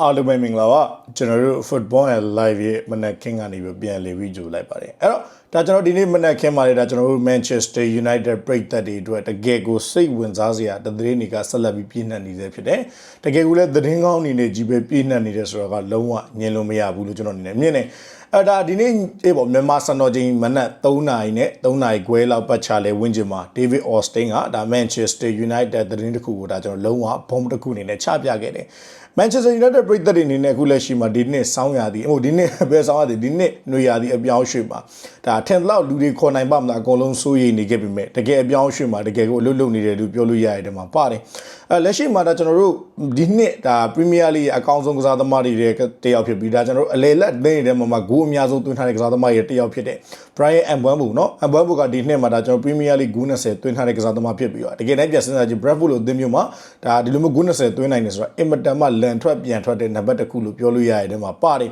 အားလုံးပဲမင်္ဂလာပါကျွန်တော်တို့ football and live ရဲ့မနက်ခင်းကနေပြီးပြန်လည်ပြီးကြိုလိုက်ပါတယ်အဲ့တော့ ဒါကျွန်တော်ဒီနေ့မနက်ခင်းမှာလေဒါကျွန်တော်တို့ Manchester United ပရိသတ်တွေအတွက်တကယ်ကိုစိတ်ဝင်စားစရာတသတင်းတွေကဆက်လက်ပြီးပြည့်နှက်နေသေးဖြစ်တယ်တကယ်ကိုလည်းသတင်းကောင်းအနေနဲ့ကြီးပဲပြည့်နှက်နေတယ်ဆိုတော့ကလုံးဝညင်လို့မရဘူးလို့ကျွန်တော်အနေနဲ့မြင်တယ်အဲ့ဒါဒီနေ့အေးပေါ့မြန်မာစံတော်ချိန်မနက်3နာရီနဲ့3နာရီခွဲလောက်ပတ်ချလဲဝင်းကျင်မှာ David Austin ကဒါ Manchester United သတင်းတစ်ခုကိုဒါကျွန်တော်လုံးဝဘုံတစ်ခုအနေနဲ့ချပြခဲ့တယ် Manchester United ပြည်သက်တွေအနေနဲ့အခုလက်ရှိမှာဒီနှစ်စောင်းရသည်ဟိုဒီနှစ်ဘယ်စောင်းရသည်ဒီနှစ်ຫນွေရသည်အပြောင်းရွှေ့မှာဒါထင်လောက်လူတွေခေါ်နိုင်ပါမလားအကုန်လုံးစိုးရိမ်နေခဲ့ပြီမဲ့တကယ်အပြောင်းရွှေ့မှာတကယ်ကိုအလုပ်လုပ်နေတယ်လို့ပြောလို့ရရတယ်မှာပါတယ်အဲလက်ရှိမှာဒါကျွန်တော်တို့ဒီနှစ်ဒါ Premier League ရဲ့အကောင်းဆုံးကစားသမားတွေတဲ့တယောက်ဖြစ်ပြီးဒါကျွန်တော်တို့အလေလက်သိနေတဲ့မှာမှာဂိုးအများဆုံးသွင်းထားတဲ့ကစားသမားတွေတယောက်ဖြစ်တဲ့ Brian Mbeumo เนาะ Mbeumo ကဒီနှစ်မှာဒါကျွန်တော် Premier League ဂိုး20သွင်းထားတဲ့ကစားသမားဖြစ်ပြီးတော့တကယ်တမ်းပြန်စဉ်းစားကြည့် Bradford လို့အသင်းမျိုးမှာဒါဒီလိုမျိုးဂိုး20သွင်းနိုင်တယ်ဆိုတော့အင်မတန်မှလန်ထွက်ပြန်ထွက်တဲ့နံပါတ်တစ်ခုလို့ပြောလို့ရတဲ့မှာပါတယ်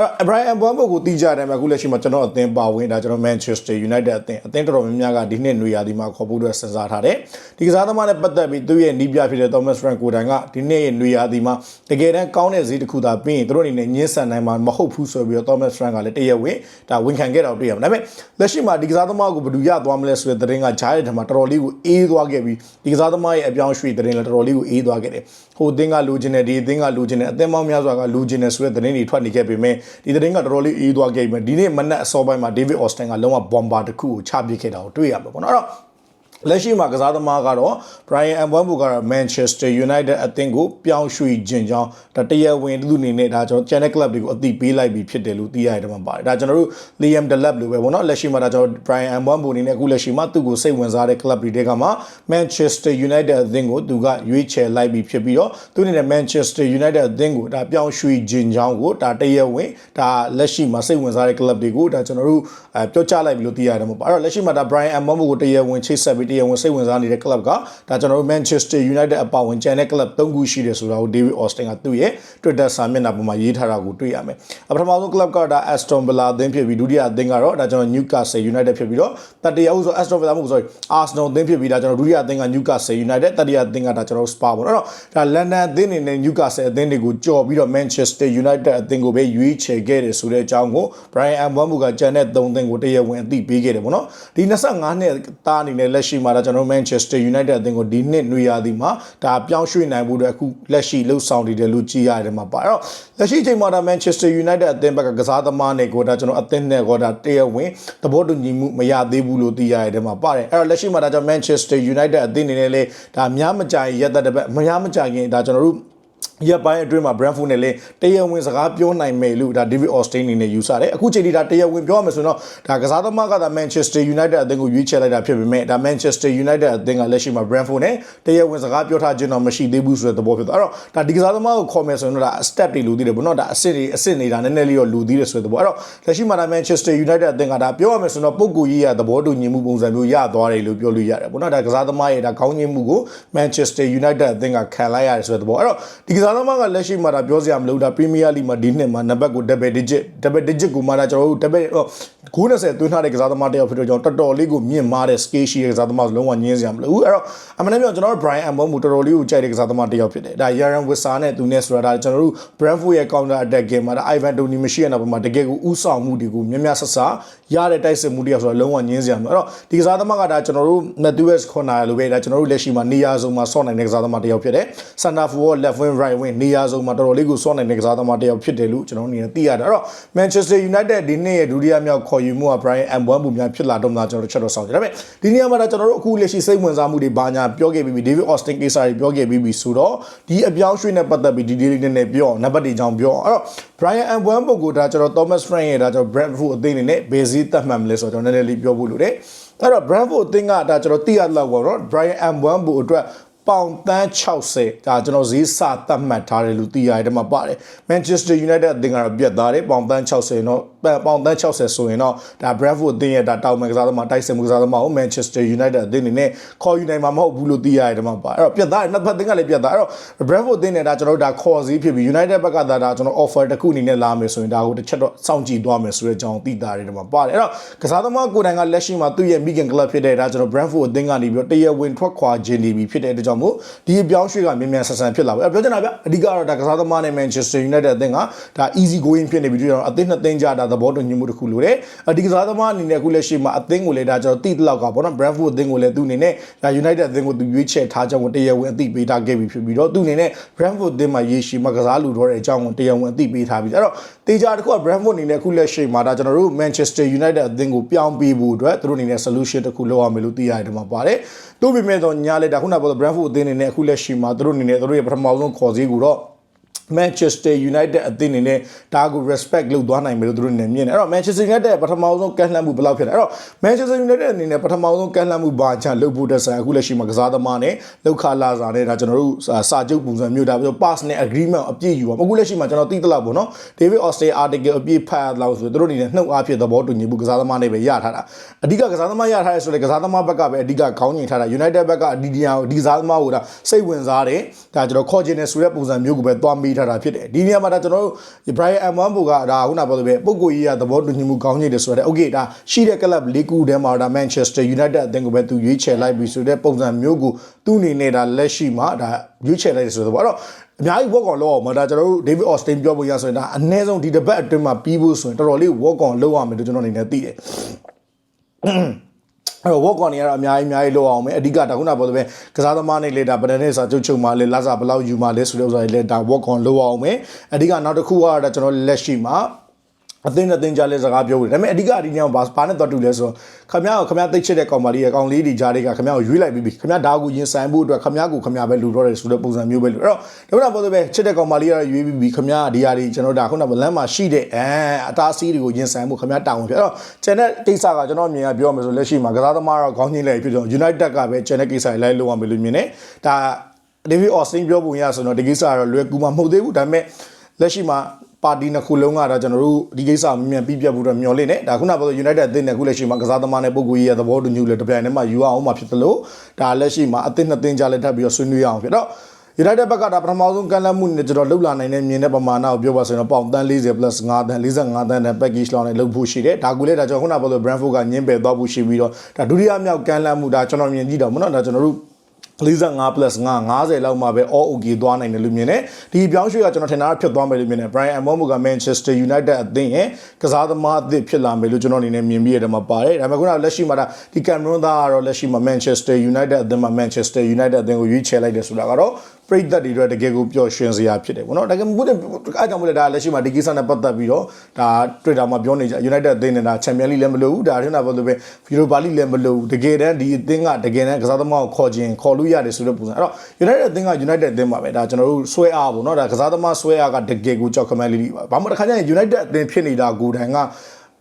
အဲ့ Brian Mbeumo ကိုတီးကြတယ်မှာအခုလက်ရှိမှာကျွန်တော်အသင်းပါဝင်ဒါကျွန်တော် Manchester United အသင်းအသင်းတော်တော်များများကဒီနှစ်နွေရာသီမှာခေါ်ဖို့အတွက်စဉ်းစားထားတယ်ဒီကစားသမားနဲ့ပတ်သက်ပြီးသူ့ရဲ့နီးပြဖြစ်တဲ့ Thomas Frank ကိုတိုင်ကဒီနှစ်ရဲ့နွေရာသီမှာတကယ်တမ်းကောင်းတဲ့ဈေးတစ်ခုသာပြီးရင်သူတို့အနေနဲ့ညှင်းဆန်နိုင်မှာမဟုတ်ဘူးဆိုပြီးတော့ Thomas Frank ကလည်းတရက်ဝင်ဒါဝန်ခံခဲ့တော့တွေ့ရမှာဒါပေမဲ့လက်ရှိမှာဒီကစားသမားကိုဘယ်သူရသွားမလဲဆိုတဲ့သတင်းကကြားတဲ့ထမှာတော်တော်လေးကိုအေးသွားခဲ့ပြီးဒီကစားသမားရဲ့အပြောင်းရွှေ့သတင်းလည်းတော်တော်လေးကိုအေးသွားခဲ့တယ်ဟိုအသင်းကလိုချင်တယ်ဒီအသင်းကလိုချင်တယ်အသင်းပေါင်းများစွာကလိုချင်တယ်ဆိုတဲ့သတင်းတွေထွက်နေခဲ့ပေမဲ့ဒီသတင်းကတော်တော်လေးအေးသွားခဲ့ပြီးဒီနေ့မနက်အစောပိုင်းမှာ David Austin ကလုံးဝ bomber တစ်ခုကိုချပစ်ခဲ့တာကိုတွေ့ရမှာပေါ့နော်အဲ့တော့ လက်ရှိမှာကစားသမားကတော့ Brian Mbeumo ကတော့ Manchester United အသင်းကိုပြောင်းရွှေ့ခြင်းကြောင်းဒါတရားဝင်သူအနေနဲ့ဒါကျွန်တော် Channel Club တွေကိုအသိပေးလိုက်ပြီးဖြစ်တယ်လို့သိရတယ်မှာပါတယ်ဒါကျွန်တော်တို့ Liam Delap လို့ပဲပေါ့နော်လက်ရှိမှာဒါကျွန်တော် Brian Mbeumo အနေနဲ့အခုလက်ရှိမှာသူ့ကိုစိတ်ဝင်စားတဲ့ club တွေကမှ Manchester United အသင်းကိုသူကရွေးချယ်လိုက်ပြီးဖြစ်ပြီးတော့သူအနေနဲ့ Manchester United အသင်းကိုဒါပြောင်းရွှေ့ခြင်းကြောင်းကိုဒါတရားဝင်ဒါလက်ရှိမှာစိတ်ဝင်စားတဲ့ club တွေကိုဒါကျွန်တော်တို့ အဲပြောချလိုက်ပြီးလို့သိရတယ်မှာပါအဲ့တော့လက်ရှိမှာဒါ Brian Mbeumo ကိုတရားဝင်ချိတ်ဆက်ပြီးတရားဝင်စိတ်ဝင်စားနေတဲ့ club ကဒါကျွန်တော်တို့ Manchester United အပါဝင်ကျန်တဲ့ club ၃ခုရှိတယ်ဆိုတာကို David Austin ကသူ့ရဲ့ Twitter စာမျက်နှာပေါ်မှာရေးထားတာကိုတွေ့ရမယ်။ပထမဆုံး club ကဒါ Aston Villa အသင်းဖြစ်ပြီးဒုတိယအသင်းကတော့ဒါကျွန်တော် Newcastle United ဖြစ်ပြီးတော့တတိယဦးဆို Aston Villa မဟုတ် sorry Arsenal အသင်းဖြစ်ပြီးဒါကျွန်တော်ဒုတိယအသင်းက Newcastle United တတိယအသင်းကဒါကျွန်တော် Spurs ပေါ့နော်။ဒါ London အသင်းနေနဲ့ Newcastle အသင်းတွေကိုကြော်ပြီးတော့ Manchester United အသင်းကိုပဲရွေးချယ်ခဲ့တယ်ဆိုတဲ့အကြောင်းကို Brian Mbeumo ကကြံတဲ့၃သင်းကိုတရားဝင်အသိပေးခဲ့တယ်ပေါ့နော်။ဒီ25နှစ်သားအနေနဲ့လက်ရှိမှာဒါကျွန်တော် Manchester United အသင်းကိုဒီနှစ်နွေရာသီမှာဒါပြောင်းရွှေ့နိုင်ဖို့အတွက်အခုလက်ရှိလှုပ်ဆောင်နေတယ်လို့ကြည်ရတယ်မှာပါအဲ့တော့လက်ရှိချိန်မှာဒါ Manchester United အသင်းဘက်ကကစားသမားတွေကိုဒါကျွန်တော်အသင်းနဲ့ကောဒါတရားဝင်သဘောတူညီမှုမရသေးဘူးလို့သိရတဲ့မှာပါတယ်အဲ့တော့လက်ရှိမှာဒါကြောင့် Manchester United အသင်းအနေနဲ့လေဒါများမကြရင်ရက်သက်တစ်ပတ်မများမကြရင်ဒါကျွန်တော်တို့ ရက်ပိုင်းအတွင်းမှာ Brentford နဲ့လည်းတရားဝင်စကားပြောနိုင်မယ်လို့ဒါ David Austin အနေနဲ့ယူဆတယ်အခုချိန်ထိဒါတရားဝင်ပြောရမယ်ဆိုတော့ဒါကစားသမားကဒါ Manchester United အသင်းကိုရွေးချယ်လိုက်တာဖြစ်ပေမဲ့ဒါ Manchester United အသင်းကလက်ရှိမှာ Brentford နဲ့တရားဝင်စကားပြောထားခြင်းတော့မရှိသေးဘူးဆိုတဲ့သဘောဖြစ်သွားအဲ့တော့ဒါဒီကစားသမားကိုခေါ်မယ်ဆိုရင်တော့ဒါ step တွေလူသေးတယ်ဘုနော်ဒါအစ်စ်တွေအစ်စ်နေတာနည်းနည်းလေးတော့လူသေးတယ်ဆိုတဲ့သဘောအဲ့တော့လက်ရှိမှာဒါ Manchester United အသင်းကဒါပြောရမယ်ဆိုတော့ပုံကူကြီးရသဘောတူညီမှုပုံစံမျိုးရသွားတယ်လို့ပြောလို့ရတယ်ဘုနော်ဒါကစားသမားရဲ့ဒါခေါင်းညှိမှုကို Manchester United အသင်းကခံလိုက်ရတယ်ဆိုတဲ့သဘောအဲ့တော့ဒီကစားသမားကလက်ရှိမှာဒါပြောစရာမလိုဒါ Premier League မှာဒီနှစ်မှာနံပါတ်ကို double digit double digit ကိုမှဒါကျွန်တော်တို့ double ဂိုး20သွင်းထားတဲ့ကစားသမားတယောက်ဖြစ်တော့ကျွန်တော်တော်တော်လေးကိုမြင့်မားတဲ့ scale ရှိတဲ့ကစားသမားဆိုလုံးဝညင်းစရာမလိုဘူးအဲ့တော့အမှန်တမ်းပြောကျွန်တော်တို့ Brian Mbeumo တော်တော်လေးကိုကြိုက်တဲ့ကစားသမားတယောက်ဖြစ်တယ်ဒါ Yaran Wissa နဲ့သူနဲ့ဆိုတာဒါကျွန်တော်တို့ Brentford ရဲ့ counter attack game မှာဒါ Ivan Toney မရှိရတဲ့ပုံမှာတကယ်ကိုဥဆောင်မှုတွေကိုမြများဆက်ဆာရတဲ့တိုက်စစ်မှုတယောက်ဆိုတော့လုံးဝညင်းစရာမလိုအဲ့တော့ဒီကစားသမားကဒါကျွန်တော်တို့ Matthews Corner လိုပဲဒါကျွန်တော်တို့လက်ရှိမှာနေရာစုံမှာဆော့နိုင်တဲ့ကစားသမားတယောက်ဖြစ်တယ် Center forward left wing right wing နေရာစုံမှာတော်တော်လေးကိုဆော့နိုင်တဲ့ကစားသမားတယောက်ဖြစ်တယ်လို့ကျွန်တော်အနေနဲ့သိရတယ်အဲ့တော့ Manchester United ဒီနေ့ရဲ့ဒုတိယမြောက်ခေါ်ယူမှုက Brian Mbeumo များဖြစ်လာတော့မှကျွန်တော်တို့ချက်တော့ဆောင်ကြတယ်ဒါပေမဲ့ဒီနေရာမှာဒါကျွန်တော်တို့အခုလက်ရှိစိတ်ဝင်စားမှုတွေဘာညာပြောခဲ့ပြီးပြီ David Austin ကိစ္စတွေပြောခဲ့ပြီးပြီဆိုတော့ဒီအပြောင်းရွှေ့နဲ့ပတ်သက်ပြီးဒီ daily နဲ့နဲ့ပြောအောင်နံပါတ်တွေကြောင်းပြောအောင်အဲ့တော့ Brian Mbeumo ကိုဒါကျွန်တော် Thomas Frank ရဲ့ဒါကျွန်တော် Brentford အသင်းအနေနဲ့ဘယ်စည်းတတ်မှတ်မလဲဆိုတော့ကျွန်တော်နည်းနည်းလေးပြောဖို့လိုတယ်အဲ့တော့ Brentford အသင်းကဒါကျွန်တော်သိရလောက်ပေါ့နော် Brian Mbeumo အတွက် ပေါင်တန်း60ဒါကျွန်တော်ဈေးစသတ်မှတ်ထားတယ်လို့သိရတယ်ဒီမှာပါတယ် Manchester United အသင်းကတော့ပြတ်သားတယ်ပေါင်တန်း60တော့ပေါင်တန်း60ဆိုရင်တော့ဒါ Brentford အသင်းရဲ့ဒါတောင်မန်ကစားသမားတိုက်စစ်မှုကစားသမားကို Manchester United အသင်းအနေနဲ့ခေါ်ယူနိုင်မှာမဟုတ်ဘူးလို့သိရတယ်ဒီမှာပါအဲ့တော့ပြတ်သားတယ်နှစ်ဖက်သင်းကလည်းပြတ်သားအဲ့တော့ Brentford အသင်းနဲ့ဒါကျွန်တော်တို့ဒါခေါ်စည်းဖြစ်ပြီး United ဘက်ကဒါဒါကျွန်တော် offer တစ်ခုအနေနဲ့လာမယ်ဆိုရင်ဒါကိုတစ်ချက်တော့စောင့်ကြည့်သွားမယ်ဆိုတဲ့အကြောင်းသိတာတယ်ဒီမှာပါတယ်အဲ့တော့ကစားသမားကိုယ်တိုင်ကလက်ရှိမှာသူ့ရဲ့ Migan Club ဖြစ်တဲ့ဒါကျွန်တော် Brentford အသင်းကနေပြီးတော့တရားဝင်ထွက်ခွာခြင်းနေပြီဖြစ်တဲ့အတွက်ကြောင့်မို့ဒီအပြောင်းရွှေ့ကမြန်မြန်ဆန်ဆန်ဖြစ်လာပဲအဲ့ပြောချင်တာဗျအဓိကတော့ဒါကစားသမားနဲ့ Manchester United အသင်းကဒါ easy going ဖြစ်နေပြီကျွန်တော်အသင်းနှစ်သင်းကြတာသဘောတူညီမှုတစ်ခုလိုတယ်အဒီကစားသမားအနေနဲ့အခုလက်ရှိမှာအသင်းကိုလည်းဒါကျွန်တော်တိတလောက်ကပေါ့နော် Brentford အသင်းကိုလည်းသူ့အနေနဲ့ဒါ United အသင်းကိုသူရွေးချယ်ထားကြောင်းကိုတရားဝင်အသိပေးထားခဲ့ပြီဖြစ်ပြီးတော့သူ့အနေနဲ့ Brentford အသင်းမှာရေရှည်မှာကစားလူတော့တဲ့အကြောင်းကိုတရားဝင်အသိပေးထားပြီအဲ့တော့တေချာတစ်ခုက Brentford အနေနဲ့အခုလက်ရှိမှာဒါကျွန်တော်တို့ Manchester United အသင်းကိုပြောင်းပေးဖို့အတွက်သူတို့အနေနဲ့ solution တစ်ခုလုပ်ရမယ်လို့သိရတယ်ဒီမှာပါတယ်။တို့ပေမဲ့တော့ညာလက်ဒါခုနကပြော Brentford အသင်းအနေနဲ့အခုလက်ရှိမှာသူတို့အနေနဲ့သူတို့ရဲ့ပထမဆုံးခေါ်စည်းကိုတော့ Manchester United အသင်းအနေနဲ့ဒါကို respect လုပ်သွားနိုင်မယ်လို့သူတို့အနေနဲ့မြင်တယ်အဲ့တော့ Manchester United ပထမဆုံးကန့်လှမ်းမှုဘယ်လောက်ဖြစ်လဲအဲ့တော့ Manchester United အနေနဲ့ပထမဆုံးကန့်လှမ်းမှုဘာချလုပ်ဖို့တက်ဆိုင်အခုလက်ရှိမှာကစားသမားနဲ့လောက်ခလာစာနဲ့ဒါကျွန်တော်တို့စာချုပ်ပုံစံမျိုးဒါပြော pass နဲ့ agreement အပြည့်ယူပါအခုလက်ရှိမှာကျွန်တော်သိသလောက်ပေါ့နော် David Austin article အပြည့်ဖတ်လောက်ဆိုသူတို့အနေနဲ့နှုတ်အားဖြင့်သဘောတူညီမှုကစားသမားနဲ့ပဲရထားတာအဓိကကစားသမားရထားရဲဆိုလေကစားသမားဘက်ကပဲအဓိကခေါင်းညင်ထားတာ United ဘက်ကအဒီဒီယာဒီကစားသမားကိုဒါစိတ်ဝင်စားတယ်ဒါကျွန်တော်ခေါ်ချင်တယ်ဆိုတဲ့ပုံစံမျိုးကိုပဲသွားမေးထားတာဖြစ်တယ်ဒီနေရာမှာဒါကျွန်တော်တို့ Brian Mbambo ကဒါခုနပြောသလိုပဲပုံကိုကြီးကသဘောတူညီမှုကောင်းကြီးတယ်ဆိုတော့ okay ဒါရှိတဲ့ club လေးခုထဲမှာဒါ Manchester United အသင်းကိုပဲသူရွေးချယ်လိုက်ပြီဆိုတဲ့ပုံစံမျိုးကိုသူ့အနေနဲ့ဒါလက်ရှိမှာဒါရွေးချယ်လိုက်တယ်ဆိုတော့ပေါ့အဲ့တော့အများကြီး work on လုပ်အောင်မဒါကျွန်တော်တို့ David Austin ပြောဖို့ရဆိုရင်ဒါအနည်းဆုံးဒီတစ်ပတ်အတွင်းမှာပြီးဖို့ဆိုရင်တော်တော်လေး work on လုပ်ရမယ်လို့ကျွန်တော်အနေနဲ့သိတယ် အဲ့တော့ work on နေရတော့အများကြီးအများကြီးလုပ်အောင်မယ်အဓိကဒါခုနပြောသလိုပဲကစားသမားနေလေဒါဗဒန်နဲ့စာချုပ်ချုပ်မှလေလာစာဘယ်လောက်ယူမှလဲဆိုတဲ့ဥစ္စာတွေလေဒါ work on လုပ်အောင်မယ်အဓိကနောက်တစ်ခုကတော့ဒါကျွန်တော်လက်ရှိမှာ အသင်းနဲ့အသင်းကြားလဲစကားပြောဘူးဒါပေမဲ့အဓိကအဓိညာဘာဘာနဲ့တော့တူလဲဆိုတော့ခမရကိုခမရသိချစ်တဲ့ကောင်မလေးရဲ့ကောင်လေးဒီကြားတွေကခမရကိုရွေးလိုက်ပြီးပြီခမရဒါကိုရင်ဆိုင်ဖို့အတွက်ခမရကိုခမရပဲလူတော့တယ်ဆိုတဲ့ပုံစံမျိုးပဲလူအဲ့တော့ဒါမှမဟုတ်ဆိုပဲချစ်တဲ့ကောင်မလေးကရွေးပြီးပြီခမရဒီဟာတွေကျွန်တော်ဒါခုနကလမ်းမှာရှိတဲ့အဲအသားစီးတွေကိုရင်ဆိုင်ဖို့ခမရတာဝန်ပြအဲ့တော့ကျန်တဲ့ကိစ္စကကျွန်တော်မြင်ရပြောမယ်ဆိုလက်ရှိမှာကစားသမားတော့ခေါင်းကြီးလိုက်ဖြစ်တော့ United ကပဲကျန်တဲ့ကိစ္စတွေလိုက်လို့ရမယ်လို့မြင်တယ်ဒါ David Austin ပြောပုံရဆိုတော့ဒီကိစ္စကတော့လွယ်ကူမှမဟုတ်သေးဘူးဒါပေမဲ့လက်ရှိမှာ ပါတီနှစ်ခုလုံးကတော့ကျွန်တော်တို့ဒီကိစ္စမြင်မြန်ပြီးပြတ်ဖို့တော့မျှော်လင့်နေဒါခုနကပြော United အသင်းနဲ့ခုလက်ရှိမှာကစားသမားနဲ့ပုံကူကြီးရဲ့သဘောတူညီလို့တပြိုင်တည်းမှာယူအောင်မှာဖြစ်သလိုဒါလက်ရှိမှာအသင်းနှစ်သင်းကြားလက်ထပ်ပြီးတော့ဆွေးနွေးအောင်ဖြစ်တော့ United ဘက်ကဒါပထမဆုံးကန်လန့်မှုနဲ့ကျွန်တော်လှုပ်လာနိုင်တဲ့မြင်တဲ့ပမာဏကိုပြောပါဆိုရင်တော့ပေါင်တန်း40 plus 5တန်း45တန်းနဲ့ package လောက်နဲ့လုပ်ဖို့ရှိတယ်ဒါကူလေဒါကျွန်တော်ခုနကပြောလို့ Brentford ကညင်းပယ်သွားဖို့ရှိပြီးတော့ဒါဒုတိယမြောက်ကန်လန့်မှုဒါကျွန်တော်မြင်ကြည့်တော့မနော်ဒါကျွန်တော်တို့ 45 plus 5 50လောက်မှပဲ all okay သွားနိုင်တယ်လို့မြင်တယ်ဒီပြောင်းရွှေ့ကကျွန်တော်ထင်တာဖြစ်သွားမယ်လို့မြင်တယ် Brian Mbeumo က Manchester United အသင်းရဲ့ကစားသမားအသစ်ဖြစ်လာမယ်လို့ကျွန်တော်အနေနဲ့မြင်ပြီးရတယ်မှာပါတယ်ဒါပေမဲ့ခုနကလက်ရှိမှာဒါဒီ Cameron သားကတော့လက်ရှိမှာ Manchester United အသင်းမှာ Manchester United အသင်းကိုရွေးချယ်လိုက်တယ်ဆိုတာကတော့ ပရိသတ်တွေအတွက်တကယ်ကိုပျော်ရွှင်စရာဖြစ်တယ်ပေါ့နော်ဒါကဘုဒ္ဓအားကြောင့်မလဲဒါလက်ရှိမှာဒီကိစ္စနဲ့ပတ်သက်ပြီးတော့ဒါ Twitter မှာပြောနေကြ United အသင်းနဲ့ဒါ Champions League လည်းမလို့ဘူးဒါထင်တာပေါ့လို့ပဲ Europa League လည်းမလို့ဘူးတကယ်တမ်းဒီအသင်းကတကယ်တမ်းကစားသမားကိုခေါ်ခြင်းခေါ်လို့ရတယ်ဆိုတဲ့ပုံစံအဲ့တော့ United အသင်းက United အသင်းပါပဲဒါကျွန်တော်တို့ဆွဲအားပေါ့နော်ဒါကစားသမားဆွဲအားကတကယ်ကိုကြောက်ခမန်းလေးပါဘာမှတစ်ခါကျရင် United အသင်းဖြစ်နေတာကိုယ်တိုင်က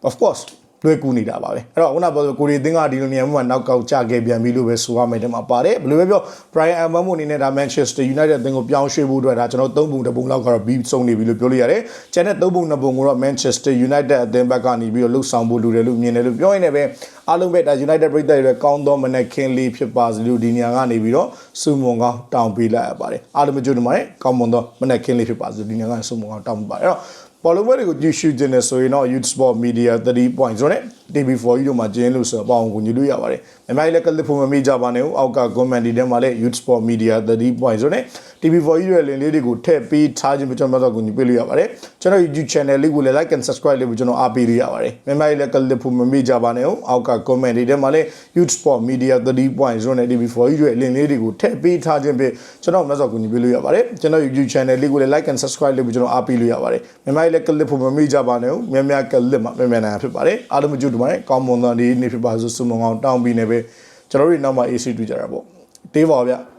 of course လွယ်ကူနေတာပါပဲအဲ့တော့ခုနပြောကိုရီအသင်းကဒီလိုနေရာမှာနောက်ကောက်ကြခဲ့ပြန်ပြီလို့ပဲဆိုရမယ်တဲ့မှာပါတယ်ဘယ်လိုပဲပြော Brian Mbeumo အနေနဲ့ဒါ Manchester United အသင်းကိုပြောင်းရွှေ့ဖို့အတွက်ဒါကျွန်တော်သုံးပုံတစ်ပုံလောက်ကတော့ beat ဆုံးနေပြီလို့ပြောလို့ရတယ်ကျန်တဲ့သုံးပုံနှစ်ပုံကိုတော့ Manchester United အသင်းဘက်ကနေပြီးတော့လှုပ်ဆောင်ဖို့လိုတယ်လို့မြင်တယ်လို့ပြောရင်လည်းပဲအားလုံးပဲဒါ United ပြည်သက်တွေကောင်းသောမနက်ခင်းလေးဖြစ်ပါစေလို့ဒီနေရာကနေပြီးတော့စုမုံကောင်းတောင်းပေးလိုက်ရပါတယ်အားလုံးမကြိုးနေပါတယ်ကောင်းမွန်သောမနက်ခင်းလေးဖြစ်ပါစေလို့ဒီနေရာကနေစုမုံကောင်းတောင်းပေးပါတယ်အဲ့တော့ ပေါ်လိုပွဲတွေကိုကြည့်ရှုခြင်းနဲ့ဆိုရင်တော့ Youth Sport Media 30.0နဲ့ TV4 တို့မှာကျင်းလို့ဆိုတော့ပေါ့အောင်ကိုညွှန်လို့ရပါတယ်။မြန်မာပြည်လည်းကလစ်ဖို့မမေ့ကြပါနဲ့။အောက်က comment ဒီထဲမှာလည်း Youth Sport Media 30.0နဲ့ TV4 ရဲ့ link လေးတွေကိုထည့်ပေးထားခြင်းပြကျွန်တော်တို့ကိုညွှန်ပေးလို့ရပါတယ်။ကျွန်တော် YouTube channel လေးကိုလည်း like and subscribe လေးကိုကျွန်တော်အားပေးလို့ရပါတယ်။မြန်မာပြည်လည်းကလစ်ဖို့မမေ့ကြပါနဲ့။အောက်က comment ဒီထဲမှာလည်း Youth Sport Media 30.0နဲ့ TV4 ရဲ့ link လေးတွေကိုထည့်ပေးထားခြင်းပြကျွန်တော်မဆော့ကိုညွှန်ပေးလို့ရပါတယ်။ကျွန်တော် YouTube channel လေးကိုလည်း like and subscribe လေးကိုကျွန်တော်အားပေးလို့ရပါတယ်။မြန်မာပြည်လည်းကလစ်ဖို့မမေ့ကြပါနဲ့။မြန်မြန်ကလစ်မှာမြန်မြန်နိုင်ဖြစ်ပါတယ်။အားလုံးမကြည့်တူပါတယ်။ကောင်းမွန်သောဒီနေ့ဖြစ်ပါစို့ဆုမွန်အောင်တောင်းပြီးနေပဲကျွန်တော်တို့နောက်မှ AC တွေ့ကြတာပေါ့တေးပါဗျ။